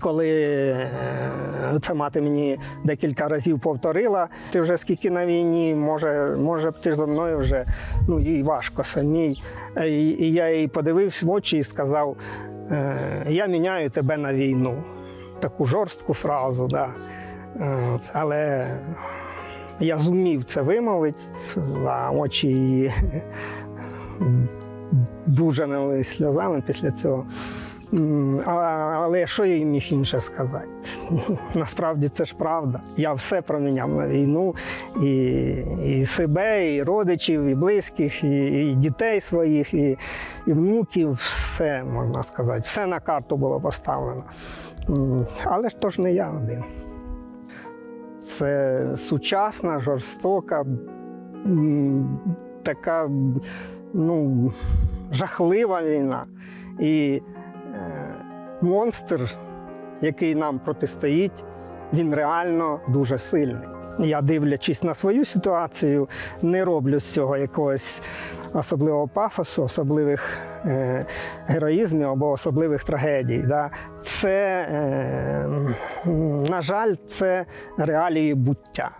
Коли це мати мені декілька разів повторила, ти вже скільки на війні, може, може б ти зо мною вже ну їй важко самій. Е, І, і я їй подивився в очі і сказав: е, я міняю тебе на війну. Таку жорстку фразу, да. Е, але я зумів це вимовити, а очі її дуже налили сльозами після цього. Але що я їм міг інше сказати? Насправді це ж правда. Я все проміняв на війну, і, і себе, і родичів, і близьких, і, і дітей своїх, і, і внуків. Все можна сказати, все на карту було поставлено. Але ж то ж не я один. Це сучасна, жорстока, така ну, жахлива війна. І монстр, який нам протистоїть, він реально дуже сильний. Я, дивлячись на свою ситуацію, не роблю з цього якогось особливого пафосу, особливих е, героїзмів або особливих трагедій. Да. Це, е, на жаль, це реалії буття.